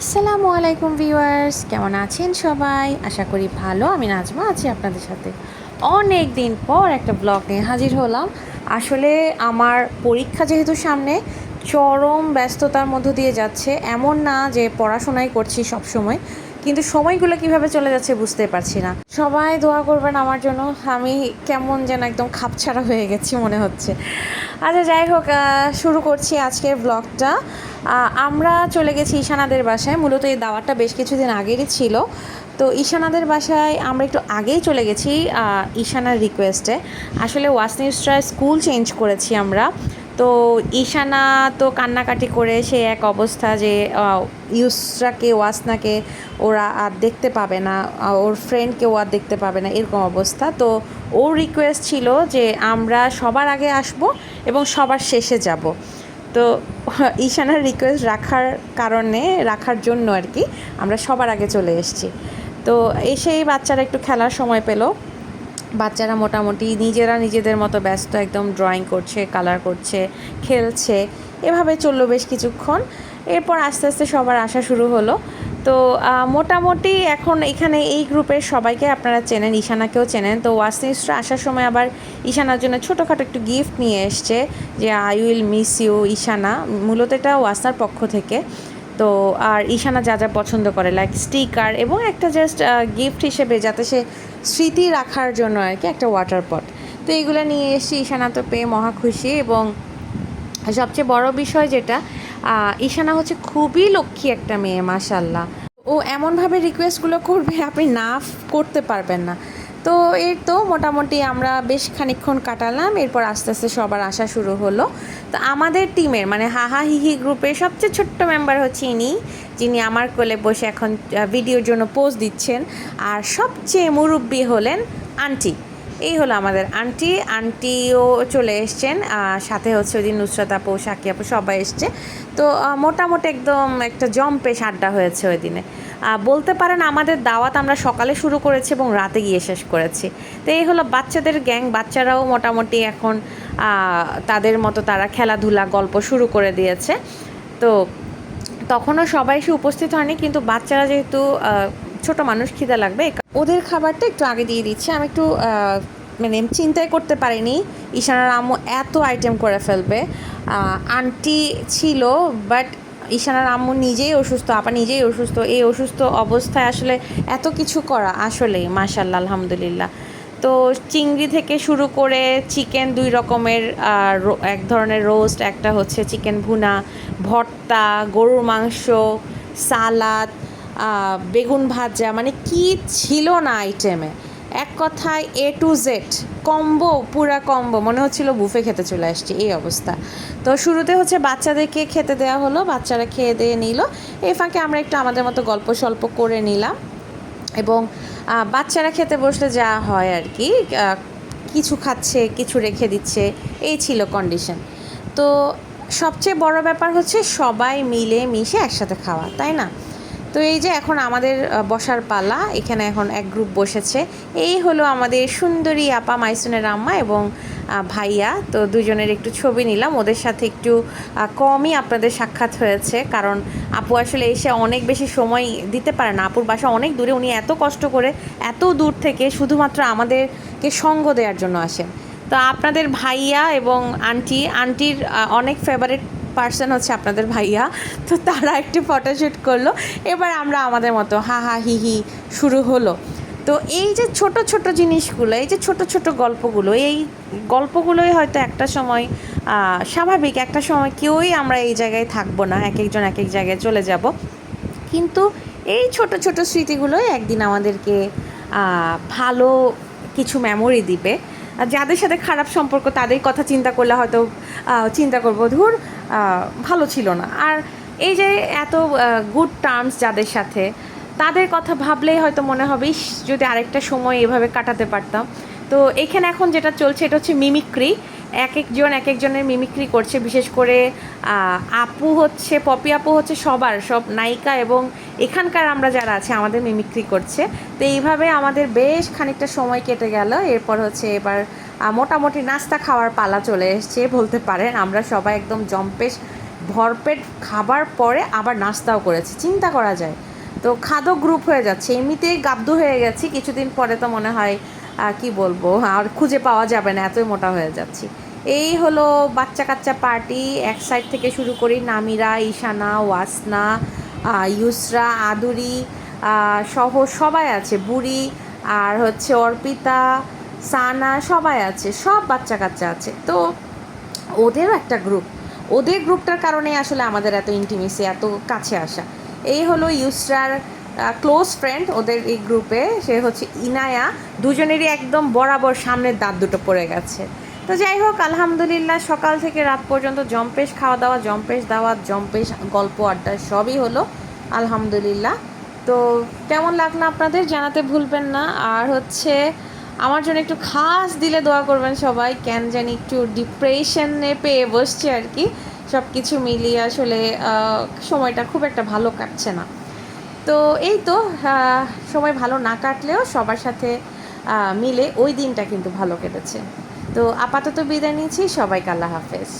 আসসালামু আলাইকুম ভিউয়ার্স, কেমন আছেন সবাই? আশা করি ভালো, আমি নাজমা আছি আপনাদের সাথে। অনেক দিন পর একটা ব্লগ নিয়ে হাজির হলাম। আসলে আমার পরীক্ষা যেহেতু সামনে, চরম ব্যস্ততার মধ্য দিয়ে যাচ্ছে। এমন না যে পড়াশোনাই করছি সব সময় কিন্তু সময়গুলো কীভাবে চলে যাচ্ছে বুঝতে পারছি না। সবাই দোয়া করবেন আমার জন্য। আমি কেমন যেন একদম খাপছাড়া হয়ে গেছি মনে হচ্ছে। আচ্ছা যাই হোক শুরু করছি আজকের ব্লগটা আমরা চলে গেছি ঈশানাদের বাসায়। মূলত এই দাওয়াতটা বেশ কিছুদিন আগেরই ছিল। তো ঈশানাদের বাসায় আমরা একটু আগেই চলে গেছি ঈশানার রিকোয়েস্টে আসলে ওয়াসনিউসরা স্কুল চেঞ্জ করেছি আমরা। তো ঈশানা তো কান্নাকাটি করে সে এক অবস্থা যে ইউসরাকে, ওয়াসনাকে ওরা আর দেখতে পাবে না ওর ফ্রেন্ডকেও আর দেখতে পাবে না, এরকম অবস্থা। তো ওর রিকোয়েস্ট ছিল যে আমরা সবার আগে আসব এবং সবার শেষে যাব। তো ঈশানার রিকোয়েস্ট রাখার কারণে, রাখার জন্য আর কি আমরা সবার আগে চলে এসেছি। তো এসেই বাচ্চারা একটু খেলার সময় পেল। বাচ্চারা মোটামুটি নিজেরা নিজেদের মতো ব্যস্ত, একদম ড্রয়িং করছে কালার করছে, খেলছে, এভাবে চলল বেশ কিছুক্ষণ। এরপর আস্তে আস্তে সবার আসা শুরু হলো। তো মোটামুটি এখন এখানে এই গ্রুপের সবাইকে আপনারা চেনেন, ঈশানাকেও চেনেন। তো ওয়াসনিস্টরা আসার সময় আবার ঈশানার জন্য ছোটোখাটো একটু গিফট নিয়ে এসছে যে I will miss you Ishana. মূলত এটা ওয়াসার পক্ষ থেকে। তো আর ঈশানা যা যা পছন্দ করে লাইক স্টিকার এবং একটা জাস্ট গিফট হিসেবে যাতে সে স্মৃতি রাখার জন্য আর কি একটা ওয়াটার পট তো এইগুলো নিয়ে এসেছি ঈশানা তো পেয়ে মহা খুশি এবং সবচেয়ে বড় বিষয় যেটা ঈশানা হচ্ছে খুবই লক্ষ্মী একটা মেয়ে মাশাল্লাহ ও এমনভাবে রিকোয়েস্টগুলো করবে আপনি না করতে পারবেন না। তো এই তো মোটামুটি আমরা বেশ খানিক্ষণ কাটালাম, এরপর আস্তে আস্তে সবার আসা শুরু হলো। তো আমাদের টিমের মানে হাহা হিহি গ্রুপের সবচেয়ে ছোট্ট মেম্বার হচ্ছে ইনি, যিনি আমার কোলে বসে এখন ভিডিওর জন্য পোজ দিচ্ছেন। আর সবচেয়ে মুরব্বী হলেন আন্টি। এই হলো আমাদের আন্টি। আন্টিও চলে এসছেন সাথে হচ্ছে ওই দিন নুসরাত আপু, সাকি আপু সবাই এসছে। তো মোটামুটি একদম একটা জম্পেশ আড্ডা হয়েছে ওই দিনে। বলতে পারেন আমাদের দাওয়াত আমরা সকালে শুরু করেছি এবং রাতে গিয়ে শেষ করেছি। তো এই হলো বাচ্চাদের গ্যাং, বাচ্চারাও মোটামুটি এখন তাদের মতো তারা খেলাধুলা, গল্প শুরু করে দিয়েছে। তো তখনও সবাই এসে উপস্থিত হয়নি, কিন্তু বাচ্চারা যেহেতু ছোট মানুষ খিদে লাগবে। ওদের খাবারটা একটু আগে দিয়ে দিচ্ছি। আমি একটু মানে চিন্তাই করতে পারিনি। ঈশানার আম্মু এত আইটেম করে ফেলবে। আন্টি ছিল বাট ঈশানার আম্মু নিজেই অসুস্থ, আপা নিজেই অসুস্থ। এই অসুস্থ অবস্থায় আসলে এত কিছু করা আসলেই মাশাল্লাহ আলহামদুলিল্লাহ। তো চিংড়ি থেকে শুরু করে চিকেন দুই রকমের এক ধরনের রোস্ট একটা হচ্ছে চিকেন ভুনা, ভর্তা, গরুর মাংস, সালাদ বেগুন ভাজা মানে কি ছিল না আইটেমে এক কথায় এ টু জেড কম্বো পুরা কম্বো মনে হচ্ছিল বুফে খেতে চলে আসছি, এই অবস্থা। তো শুরুতে হচ্ছে বাচ্চাদেরকে খেতে দেওয়া হলো, বাচ্চারা খেয়ে দিয়ে নিল। এই ফাঁকে আমরা একটু আমাদের মতো গল্প সল্প করে নিলাম। এবং বাচ্চারা খেতে বসলে যা হয় আর কি কিছু খাচ্ছে, কিছু রেখে দিচ্ছে, এই ছিল কন্ডিশন তো সবচেয়ে বড় ব্যাপার হচ্ছে সবাই মিলে মিশে একসাথে খাওয়া, তাই না? তো এই যে এখন আমাদের বসার পালা, এখানে এখন এক গ্রুপ বসেছে। এই হলো আমাদের সুন্দরী আপা, মাইসুনের আম্মা এবং ভাইয়া। তো দুজনের একটু ছবি নিলাম। ওদের সাথে একটু কমই আপনাদের সাক্ষাৎ হয়েছে। কারণ আপু আসলে এসে অনেক বেশি সময় দিতে পারে না। আপুর বাসা অনেক দূরে। উনি এত কষ্ট করে এত দূর থেকে শুধুমাত্র আমাদেরকে সঙ্গ দেওয়ার জন্য আসেন। তো আপনাদের ভাইয়া এবং আন্টি, আন্টির অনেক ফেভারিট পার্সন হচ্ছে আপনাদের ভাইয়া। তো তারা একটু ফটোশ্যুট করল। এবার আমরা আমাদের মতো হা হা হি হি শুরু হলো। তো এই যে ছোট ছোট জিনিসগুলো, এই যে ছোট ছোট গল্পগুলো, এই গল্পগুলোই হয়তো একটা সময় স্বাভাবিক, একটা সময় কেউই আমরা এই জায়গায় থাকব না, এক একজন এক এক জায়গায় চলে যাব। কিন্তু এই ছোট ছোট স্মৃতিগুলোই একদিন আমাদেরকে ভালো কিছু মেমোরি দিবে। যাদের সাথে খারাপ সম্পর্ক, তাদের কথা চিন্তা করলে হয়তো চিন্তা করব, ধুর ভালো ছিল না। আর এই যে এত গুড টার্মস যাদের সাথে, তাদের কথা ভাবলেই হয়তো মনে হবে, ইস, যদি আরেকটা সময় এভাবে কাটাতে পারতাম। তো এখানে এখন যেটা চলছে, এটা হচ্ছে মিমিক্রি এক একজন এক একজনের মিমিক্রি করছে, বিশেষ করে আপু হচ্ছে, পপি আপু হচ্ছে সবার, সব নায়িকা এবং এখানকার আমরা যারা আছে, আমাদের মিমিক্রি করছে। তো এইভাবে আমাদের বেশ খানিকটা সময় কেটে গেল। এরপর হচ্ছে এবার মোটামুটি নাস্তা খাওয়ার পালা চলে এসছে বলতে পারেন। আমরা সবাই একদম জম্পেশ, ভরপেট খাবার পরে আবার নাস্তাও করেছি। চিন্তা করা যায়। তো খাদক গ্রুপ হয়ে যাচ্ছে। এমনিতেই গাব্দু হয়ে গেছি। কিছুদিন পরে তো মনে হয় কি বলব? আর খুঁজে পাওয়া যাবে না, এতই মোটা হয়ে যাচ্ছি। এই হলো বাচ্চা কাচ্চা পার্টি এক সাইড থেকে শুরু করি নামিরা, ঈশানা, ওয়াসনা ইউসরা, আদুরি সহ সবাই আছে, বুড়ি, আর হচ্ছে অর্পিতা, সানা, সবাই আছে, সব বাচ্চা কাচ্চা আছে। তো ওদেরও একটা গ্রুপ ওদের গ্রুপটার কারণে আসলে আমাদের এত ইন্টিমেসি এত কাছে আসা। এই হলো ইউসরার ক্লোজ ফ্রেন্ড ওদের এই গ্রুপে সে হচ্ছে ইনায়া। দুজনেরই একদম বরাবর সামনের দাঁত দুটো পড়ে গেছে। তো যাই হোক, আলহামদুলিল্লাহ সকাল থেকে রাত পর্যন্ত জম্পেশ খাওয়া দাওয়া, জম্পেশ দাওয়াত জম্পেশ গল্প আড্ডা সবই হলো, আলহামদুলিল্লাহ। তো কেমন লাগল আপনাদের জানাতে ভুলবেন না। আর হচ্ছে, আমার জন্য একটু খাস দিলে দোয়া করবেন সবাই, কেন জানি একটু ডিপ্রেশনে পেয়ে বসছে আর কি। সব কিছু মিলিয়ে আসলে সময়টা খুব একটা ভালো কাটছে না। তো এই তো সময় ভালো না কাটলেও সবার সাথে মিলে ওই দিনটা কিন্তু ভালো কেটেছে। তো আপাতত বিদায় নিয়েছি সবাইকে আল্লাহ হাফেজ।